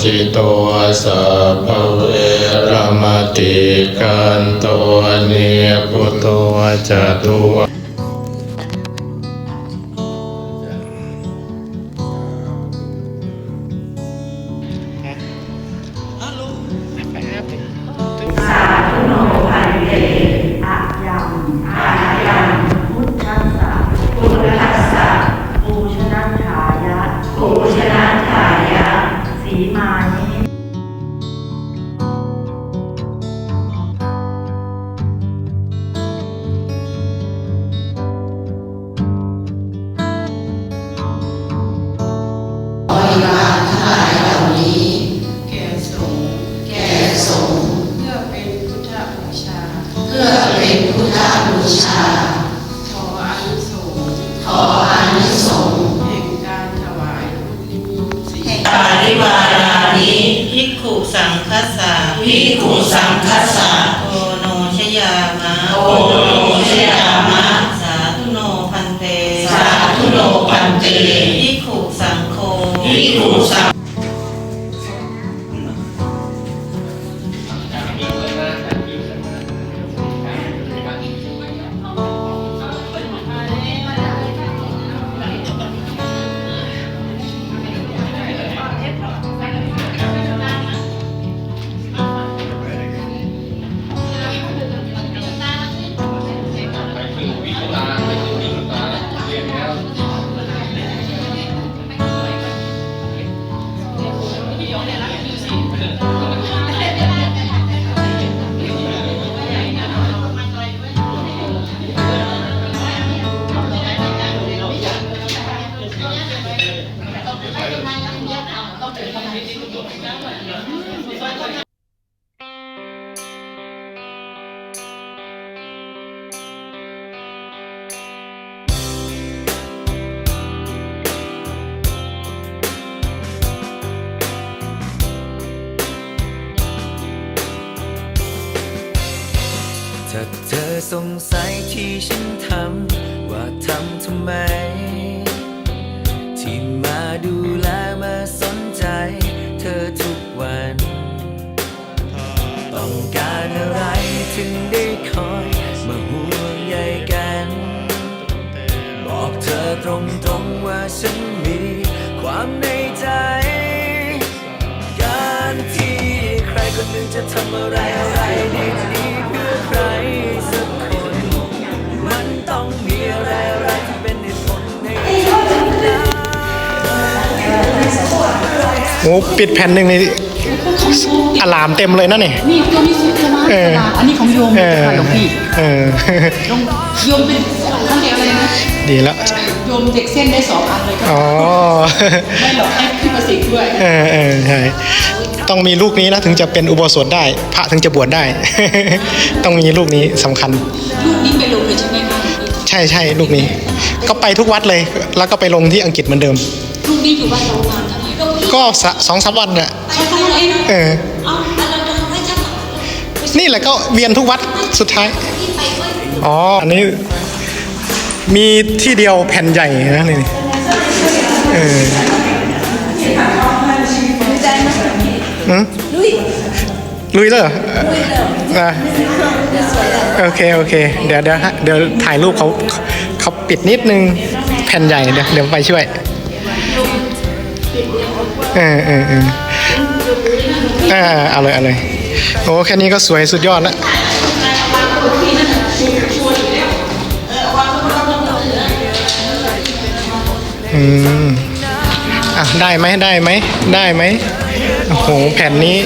จิโตสัพเวรมติกันโตเนพุตโตจตุ ภิกขุสังคัสสะโอโนชยามะโอโน คอยมาห่วงใยกัน บอกเธอตรงๆว่าฉันมีความในใจ การที่ใครคนหนึ่งจะทำอะไรอะไรดีๆเพื่อใครสักคน มันต้องมีอะไรอะไรที่เป็นเหตุผลในใจนะโอ้ปิดแผ่นหนึ่งใน อลามเต็มเลยนะเนี่ยนี่ตัวนี้สุดใช่ไหมเอออันนี้ของโยมเออค่ะหลวงพี่เออหลวงโยมเป็นท่านเรียกอะไรนะดีแล้วโยมเด็กเส้นได้สองอันเลยก็อ๋อไม่หรอกให้พี่ประสิทธิ์ด้วยเออเออใช่ต้องมีลูกนี้นะถึงจะเป็นอุโบสถได้ พระถึงจะบวชได้ ต้องมีลูกนี้สำคัญ ลูกนี้ไปลงเลยใช่ไหมคะใช่ใช่ลูกนี้ ก็ไปทุกวัดเลย แล้วก็ไปลงที่อังกฤษเหมือนเดิม ลูกนี้อยู่บ้านเรานานเท่าไหร่ ก็ก็สะสองสามวันน่ะใช่เท่านั้นเองเออเอ้าแล้วเราจะให้ช่างนี่แหละก็เวียนทุกวัดสุดท้าย อ๋อ อันนี้มีที่เดียวแผ่นใหญ่นะนี่เออหืมลุยเลยเหรอนะโอเค โอเค เดี๋ยวเดี๋ยวฮะเดี๋ยวถ่ายรูปเขาเขาปิดนิดนึง แผ่นใหญ่ เดี๋ยวเดี๋ยวไปช่วย เออเออเออเออเอาเลยเอาเลยโอ้แค่นี้ก็สวยสุดยอดล้วอืมอะได้ไหมได้ไหมได้ไหมโอ้โหแผ่นนี้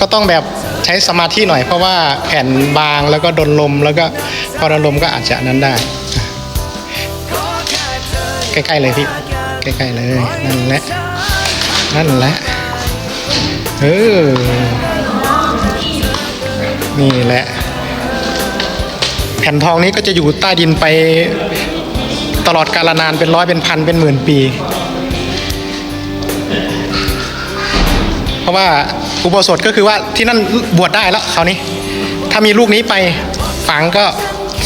ก็ต้องแบบใช้สมาธิหน่อยเพราะว่าแผ่นบางแล้วก็โดนลมแล้วก็พอโดนลมก็อาจจะนั้นได้ ใกล้ๆเลยพี่ ใกล้ๆเลย นั่นแหละ นั่นแหละ เออ นี่แหละ แผ่นทองนี้ก็จะอยู่ใต้ดินไปตลอดกาลนานเป็นร้อยเป็นพันเป็นหมื่นปี เพราะว่าอุโบสถก็คือว่าที่นั่นบวชได้แล้วคราวนี้ ถ้ามีลูกนี้ไปฝังก็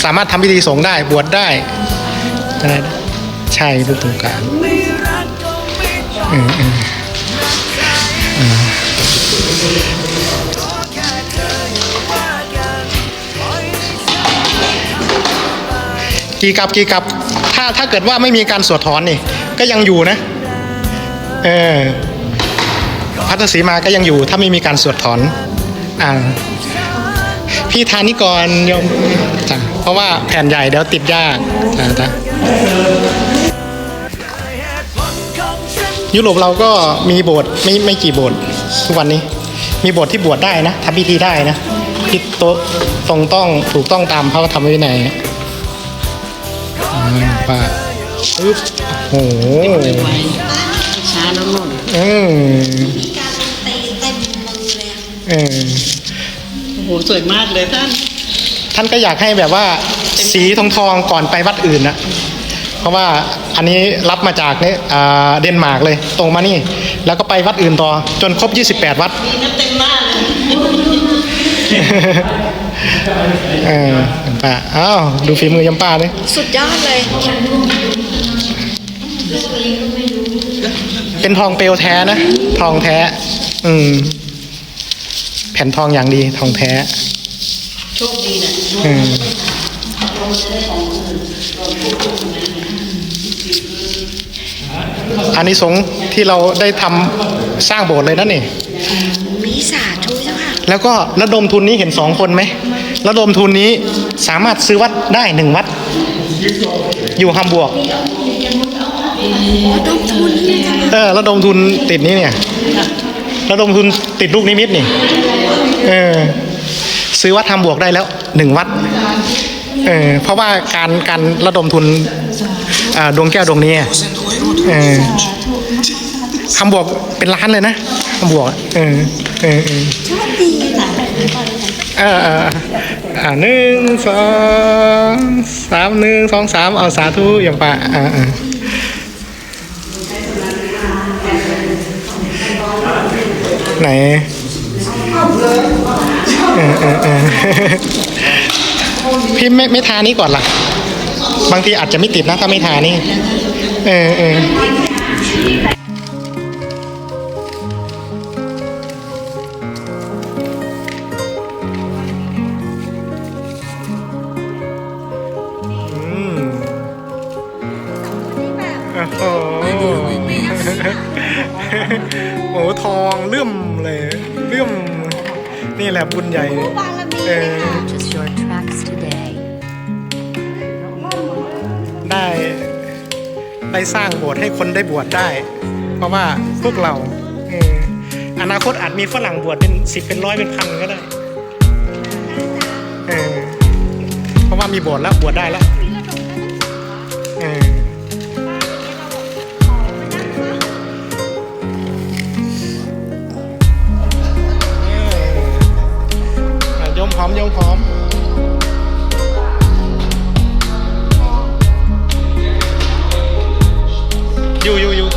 สามารถทำพิธีสงฆ์ได้บวชได้อะไรได้ ใช่ลูกตรงกลางไม่รักก็ไม่อืมอืมอืมกี่กับกี่กับ ถ้าถ้าเกิดว่าไม่มีการสวดถอนนี่ ก็ยังอยู่นะ เออพัทธสีมาก็ยังอยู่ ถ้าไม่มีการสวดถอน อ่า พี่ทานนี่ก่อนโยมจ้ะเพราะว่าแผ่นใหญ่เดี๋ยวติดยากจ้ะจ้ะ ยุโรปเราก็มีโบสถ์ไม่ไม่กี่โบสถ์ทุกวันนี้ มีโบสถ์ที่บวชได้นะทำพิธีได้นะที่โตะตรงต้องถูกต้องตามพระธรรมวินัยอ่าป้าอึ๊บโอ้โหช้าแล้วหล่นอืมมีการตีเต็มมือเลยอะเออโอ้โหสวยมากเลยท่าน ท่านก็อยากให้แบบว่า สีทองทองๆก่อนไปวัดอื่นนะ เพราะว่าอันนี้รับมาจากเนี่ยอ่าเดนมาร์กเลยตรงมานี่ แล้วก็ไปวัดอื่นต่อจนครบ 28 วัดมีน้ำเต็มบ้านเลยเออป้าอ้าวดูฝีมือยำป้าเลยสุดยอดเลย เป็นทองเปลวแท้นะ ทองแท้ อืม แผ่นทองอย่างดีทองแท้โชคดีน่ะอืม อันนี้สงส์ที่เราได้ทำสร้างโบสถ์เลยนะนี่มีสาธุเจ้าค่ะ แล้วก็ระดมทุนนี้เห็นสองคนไหมระดมทุนนี้สามารถซื้อวัดได้หนึ่งวัด อยู่ฮัมบวร์กต้องทุนนี่เจ้าค่ะเออระดมทุนติดนี้เนี่ยระดมทุนติดลูกนิมิตนี่ เออ ซื้อวัดฮัมบวร์กได้แล้วหนึ่งวัด เออเพราะว่าการการระดมทุนอ่าดวงแก้วดวงนี้ เออฮัมบวกเป็นล้านเลยนะฮัมบวกเออเออเออโชคดีจ้ะเออเอออ่าหนึ่งสองสามหนึ่งสองสามเอาสาธุอย่างปะอ่าอ่าไหนเออเออเออพี่ไม่ไม่ทานี้ก่อนล่ะ บางทีอาจจะไม่ติดนะถ้าไม่ทานี่ เออเอออืมโอ้โหโอ้โหทองเลื่อมเลย เลื่อม นี่แหละบุญใหญ่ เออ ได้สร้างโบสถ์ให้คนได้บวชได้ เพราะว่าพวกเราอนาคตอาจมีฝรั่งบวชเป็นสิบเป็นร้อยเป็นพันก็ได้เพราะว่ามีโบสถ์แล้วบวชได้แล้วยมพร้อมยมพร้อม อยู่อยู่อยู่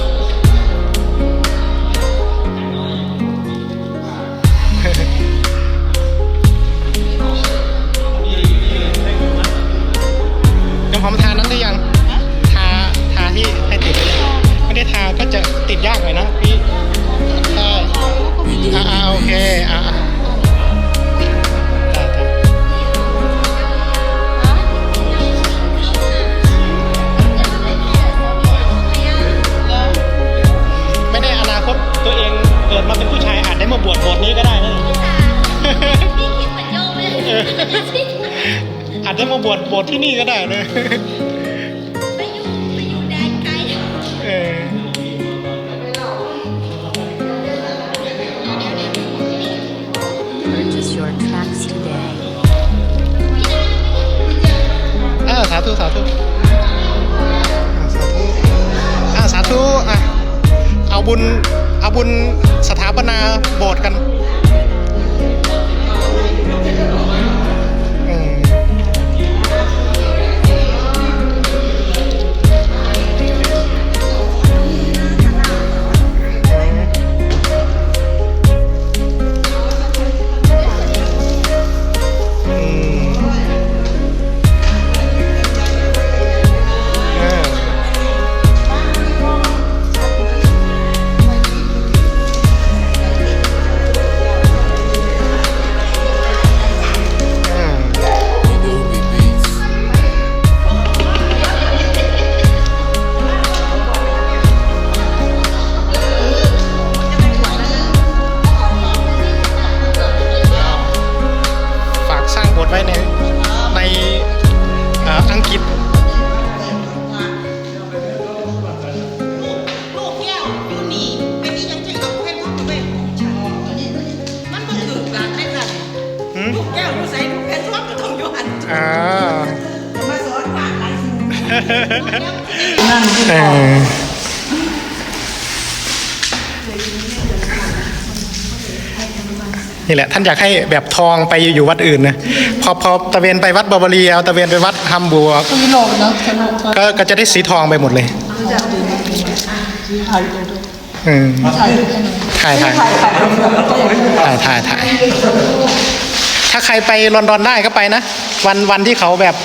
ยังพร้อมทานั้นหรือยัง ทา ทาที่ให้ติดหรือยังไม่ได้ทาก็จะติดยากหน่อยนะพี่ ใช่อ่าอ่าโอเค อ่า บวชโบสถ์นี้ก็ได้นะพี่คิดเหมือนโยมเลยเอออาจจะมาบวชโบสถ์ที่นี่ก็ได้นะไปอยู่ไปอยู่แดนไกลเออ Purchase your tracks today. อ่าสาธุสาธุอ่าสาธุอ่าสาธุอะเอาบุญ เอาบุญสถาปนาโบสถ์กัน นี่แหละท่านอยากให้แบบทองไปอยู่วัดอื่นนะพอพอตะเวนไปวัดบาบาเรียตะเวนไปวัดฮัมบูร์กก็ก็จะได้สีทองไปหมดเลยถ่ายถ่ายถ่ายถ่ายถ่ายถ้าใครไปลอนดอนได้ก็ไปนะ วันวันที่เขาแบบ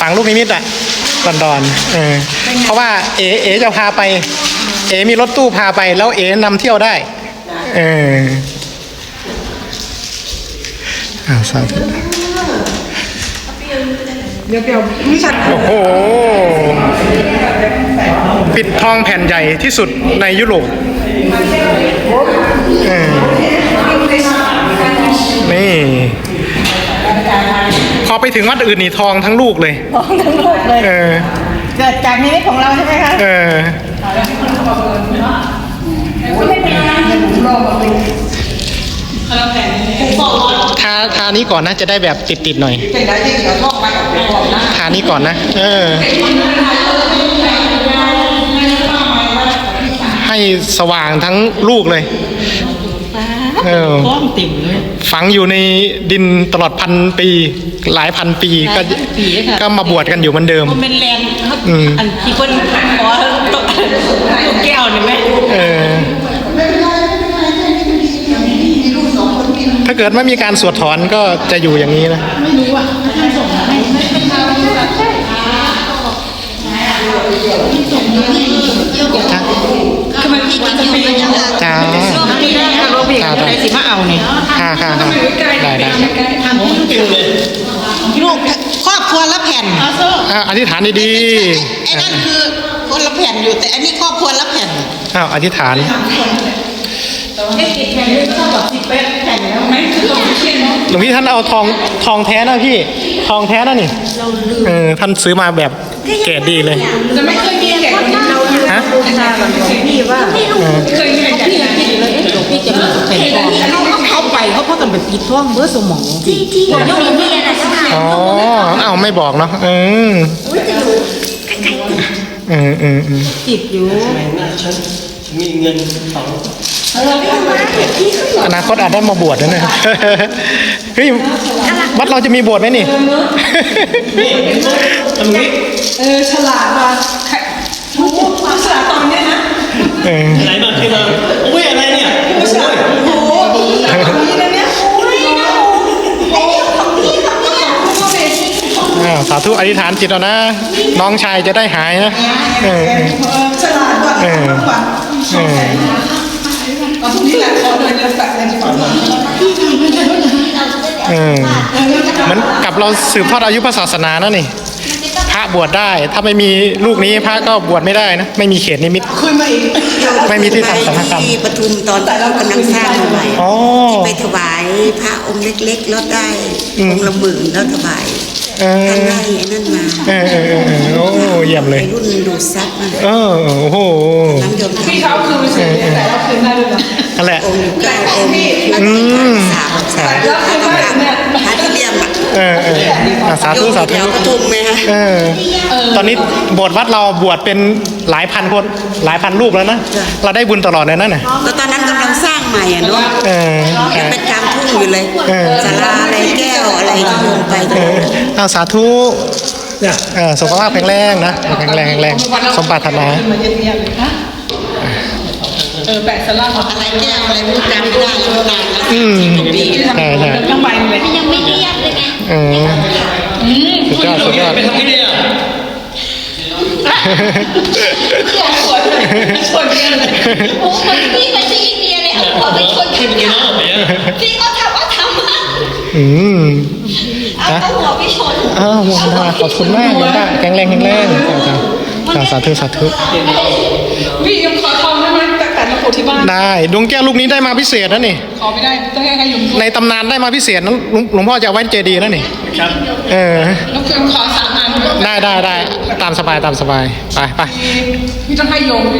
ฝังลูกนิมิตอะลอนดอนเออเพราะว่าเอเอจะพาไป เอมีรถตู้พาไป แล้วเอนำเที่ยวได้ เออ อ่าสาธุโอ้โห ปิดทองแผ่นใหญ่ที่สุดในยุโรปเออนี่ พอไปถึงวัดอื่นนี่ทองทั้งลูกเลยทองทั้งโลกเลย เออ เกิดจากนิมิตของเราใช่ไหมคะเออทา ทานี้ก่อนนะจะได้แบบติดติดๆหน่อยทานี้ก่อนนะ เออ ให้สว่างทั้งลูกเลยเออฝังอยู่ในดินตลอดพันปี หลายพันปีก็ก็มาบวชกันอยู่เหมือนเดิมเป็นแรงครับอืมอันที่คนขอตกแก้วนี่ไหมเออ ถ้าเกิดไม่มีการสวดถอนก็จะอยู่อย่างนี้นะคือมันอีกจะเป็นยังไงจ้านี่ได้ค่ะโรบิกอะไรสิมาเอาเนี่ยค่ะค่ะค่ะได้ได้ลูกครอบครัวละแผ่นอธิษฐานดีไอ้นั่นคือคนละแผ่นอยู่แต่อันนี้ครอบครัวละแผ่นอ้าวอธิษฐาน หลวงพี่ท่านเอาทองทองแท้นะพี่ ทองแท้นะนี่เออท่านซื้อมาแบบเกรดดีเลยจะไม่เคยมีแก่คนนี้เราฮะพี่ว่าเคยมีแก่คนนี้พี่จะมีแผ่นทองเขาเข้าไปเขาพากันไปปิดท้องเบอร์สมองที่ที่ผมยกมืออะไรสักอย่างอ๋อเอาไม่บอกเนาะเอออุ้ยจะอยู่ใกล้ๆเนี่ยเออเออเออติดอยู่มีเงินสอง อนาคตอาจได้มาบวชนะเนี่ยเฮ้ยวัดเราจะมีบวชไหมนี่ตรงนี้เออฉลาดมาโอ้โหฉลาดตอนเนี้ยนะเออไหนมาที่มาอุ้ยอะไรเนี่ยฉลาดโอ้โหฉลาดตอนนี้นะเนี่ยโอ้ยนะโอ้โหของพี่ของพี่ของพ่อเมย์อ้าวสาธุอธิษฐานจิตเอานะ น้องชายจะได้หายนะเออฉลาดกว่าเออกว่า เออเอาตรงนี้แหละขอเลยเดินแปะเลยดีกว่าเออเหมือนกับเราสืบทอดอายุพระศาสนานะนี่พระบวชได้ ถ้าไม่มีลูกนี้พระก็บวชไม่ได้นะ ไม่มีเขตนิมิต คุยมาอีกไม่มีที่ทำสังฆกรรม ที่ปทุมตอนที่เรากำลังสร้างใหม่อ๋อไปถวายพระองค์เล็กๆแล้วได้อืมองค์ละหมื่นแล้วถวาย เออ ทานได้ไอ้นั่นมาเออเออเออเออโอ้เยี่ยมเลย ไอ้รุ่นดูดซับนั่นเออโอ้โหน้ำยมพี่เขาคือไม่ใช่แต่เราคืนได้ด้วยนะ นั่นแหละ องค์เก้าองค์แล้วก็สามสามพระต้องทำพระที่เรียมอะ เออเอออะสาธุสาธุ แถวปทุมไหมฮะ เออตอนนี้โบสถ์วัดเราบวชเป็นหลายพันคนหลายพันรูปแล้วนะเราได้บุญตลอดเลยนั่นน่ะก็ตอนนั้นกำลังสร้างใหม่อะเนาะเออยังเป็นกลางทุ่งอยู่เลยเออ ศาลาอะไรแก้วอะไรที่ลงไปเออเอาสาธุเออสุขภาพแข็งแรงนะแข็งแรงแข็งแรงสมปรารถนา มาเยี่ยมๆเลยฮะ เออแปะสลักขอะไรแก้วอะไรไม่จำไม่ได้แล้วนานแล้วอืมใช่ใช่ทั้งใบเลยยังไม่เรียบเลยไงเออสุดยอดสุดยอดเป็นทำที่เนี่ยสวยเลยสวยเลยโอ้คนพี่ไปที่อินเดียเลยเอาหัวเป็นคนที่เมื่อกี้งาน้องก็ทำว่าทำมาอืมเอาหัวไปชนอ้าวโมทนาขอบคุณมากเลยป้าแข็งแรงแข็งแรงสาธุสาธุพี่ยัง ของที่บ้าน ได้ดวงแก้วลูกนี้ได้มาพิเศษนะนี่ ขอไม่ได้ต้องให้ใครหลวงในตำนานได้มาพิเศษนะหลวงพ่อจะไว้เจดีนะนี่ ครับเออ ลูกเกินขอสามอันได้ได้ได้ตามสบายตามสบาย ไปไป พี่ต้องให้โยมไป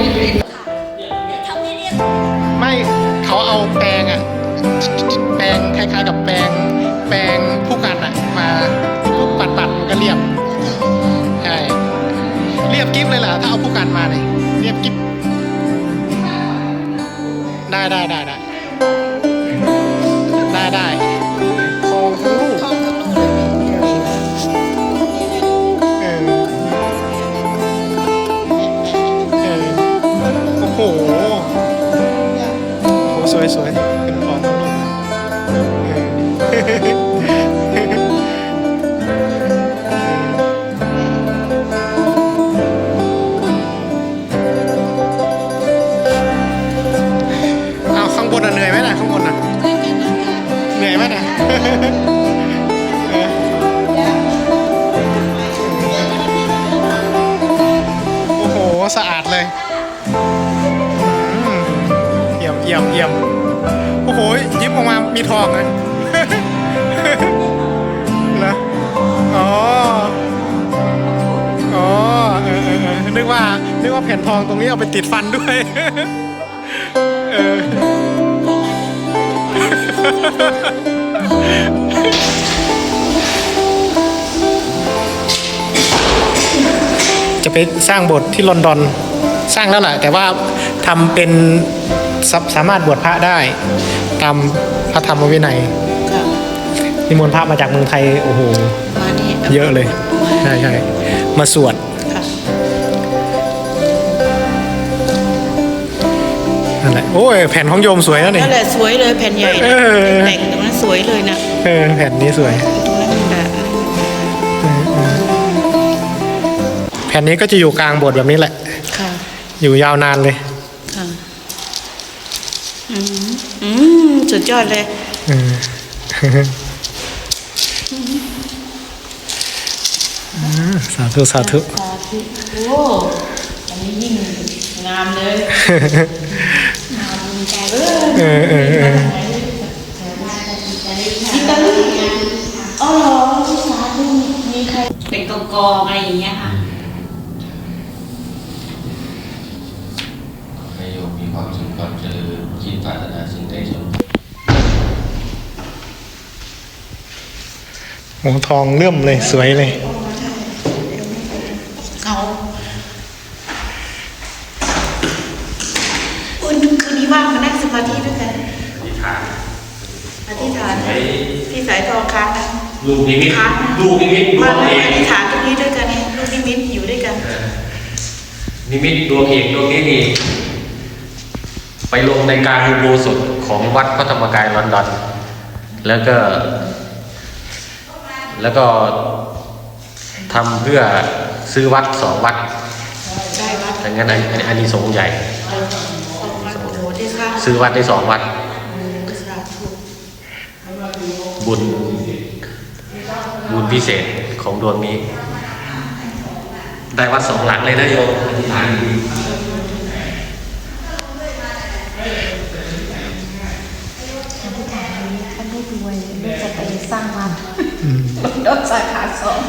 ไม่เขาเอาแปลงอะแปลงคล้ายๆกับแปลงแปลงผู้กันอะมาลูกปัดปัดๆมันก็เรียบใช่เรียบกิฟเลยล่ะถ้าเอาผู้กันมาเลยเรียบกิฟ ได้ได้ได้ได้ ยี่ยมเยี่ยมโอ้โหยิ้มออกมามีทองเลยนะอ๋ออ๋อเออเออเออนึกว่านึกว่าแผ่นทองตรงนี้เอาไปติดฟันด้วยเออจะไปสร้างโบสถ์ที่ลอนดอน สร้างแล้วแหละแต่ว่าทำเป็น สาสามารถบวชพระได้ ตามพระธรรมวินัยค่ะนิมนต์พระมาจากเมืองไทยโอ้โหมานี่เยอะเลยใช่ใช่มาสวดค่ะนั่นแหละโอ้ยแผ่นของโยมสวยนะนี่นั่นแหละสวยเลยแผ่นใหญ่นะเออแต่งตรงนั้นสวยเลยนะเออแผ่นนี้สวยตรงนั้นค่ะแผ่นนี้ก็จะอยู่กลางโบสถ์แบบนี้แหละค่ะอยู่ยาวนานเลย ค่ะอืมอืม สุดยอดเลยเอออ่าสาธุสาธุสาธุโอ้อันนี้ยิ่งงามเลยงามใจเออเออเออเอออิตาลีอ๋อเหรอสาธุมีใครเป็นกองกองๆอะไรอย่างเงี้ยค่ะให้โยมมีความสุขความเจริญคิดปรารถนาสิ่งใดสม โอ้ทองเลื่อมเลยสวยเลยเอาคืนคืนนี้ว่างมานั่งสมาธิด้วยกันอธิษฐานอธิษฐานที่สายทองค้างนะลูกนิมิตค้างนะลูกนิมิตดวมางเออกธิษฐานตรงนี้ด้วยกันเนี่ยลูกนิมิตอยู่ด้วยกัน นิมิตดวงเอกดวงนี้นี่ไปลงในการอุโบสถของวัดพระธรรมกายลอนดอนแล้วก็ แล้วก็ทำเพื่อซื้อวัดสองวัดได้วัดดังนั้นอันอันอันนี้สงส์ใหญ่สองวัดโอ้โหได้สร้างซื้อวัดได้สองวัด สาธุบุญ บุญพิเศษของดวงนี้ ได้วัดสองหลังเลยนะโยมอธิษฐานดี ท่านได้รวยลูกจะไปสร้างมัน รถสาขาสอง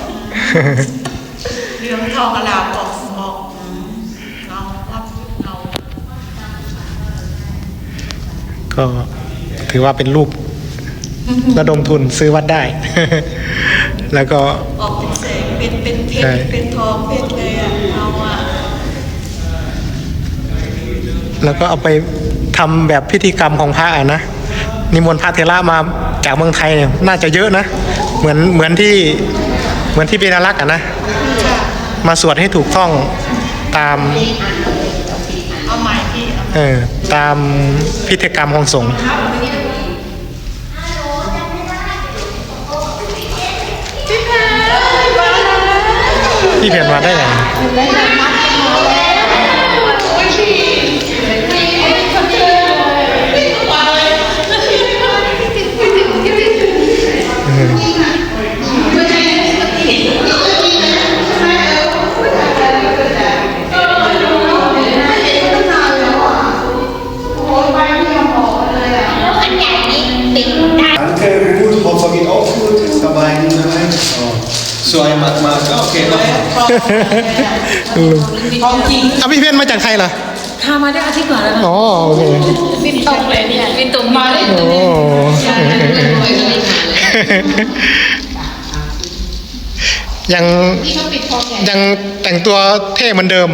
เรื่องทองอลามออกออกเงาวัดเงาก็ถือว่าเป็นรูประดมทุนซื้อวัดได้ แล้วก็ออกเป็นแสงเป็นเป็นเพชใช่รเป็นทองเพชรเลยอะเอาอะแล้วก็เอาไปทำแบบพิธีกรรมของพระอะนะนิมนต์พระเทระมา จากเมืองไทยเนี่ยน่าจะเยอะนะ เหมือนเหมือนที่เหมือนที่เบนารักษ์อะนะ มาสวดให้ถูกต้องตามเออตามพิธีกรรมของสงฆ์พี่เพนมาได้ไง Danke, gut, hoffe geht auch gut. Ist dabei, nein. So ein Mathematiker, okay, noch. ทองจริงอะพี่เพนมาจากไทยเหรอ พามาได้อาทิตย์กว่าแล้วนะอ๋อโอเคบินตรงเลยเนี่ยบินตรงมาได้โอ้ยังที่เขาปิดคอแก่ยังแต่งตัวเท่เหมือนเดิม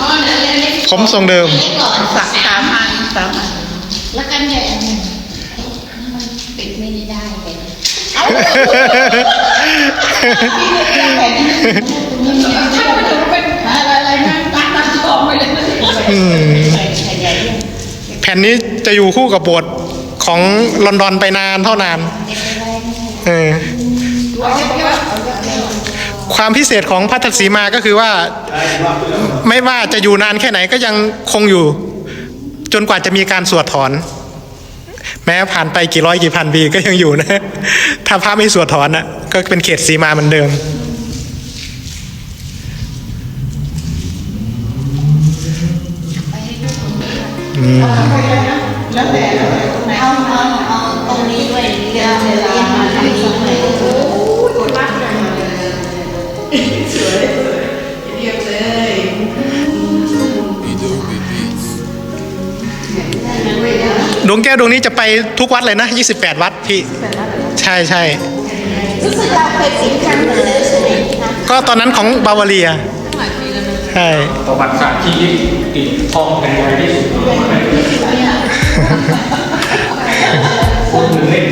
อ๋อเนี่ยเรียนเล็กผมทรงเดิมเล็กก่อนสามสามอันสามอัน แล้วกันใหญ่อันหนึ่งมันปิดไม่ได้เลยเอาพี่ลูกแก่แผ่นนี้มันถ้ามันจะเป็นอะไรอะไรนะตาตาทองไปเลยมันอืมแผ่นนี้จะอยู่คู่กับบสถ์ของลอนดอนไปนานเท่านานเออความพิเศษของพัทธสีมาก็คือว่า ไม่ว่าจะอยู่นานแค่ไหนก็ยังคงอยู่ จนกว่าจะมีการสวดถอน แม้ผ่านไปกี่ร้อยกี่พันปีก็ยังอยู่นะ ถ้าพระไม่สวดถอนน่ะก็เป็นเขตสีมาเหมือนเดิม อืม แล้วแต่เอาเอาเอาตรงนี้ด้วยเรียนเรีย ดวงแก้วดวงนี้จะไปทุกวัดเลยนะ 28 วัดพี่ ใช่ใช่รู้สึกเราเคยปิดครั้งหนึ่งแล้วใช่ไหมคะก็ตอนนั้นของบาวาเรียใช่ประวัติศาสตร์ที่ติดทองแผ่นใหญ่ที่สุดคนหนึ่งเล่น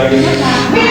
ให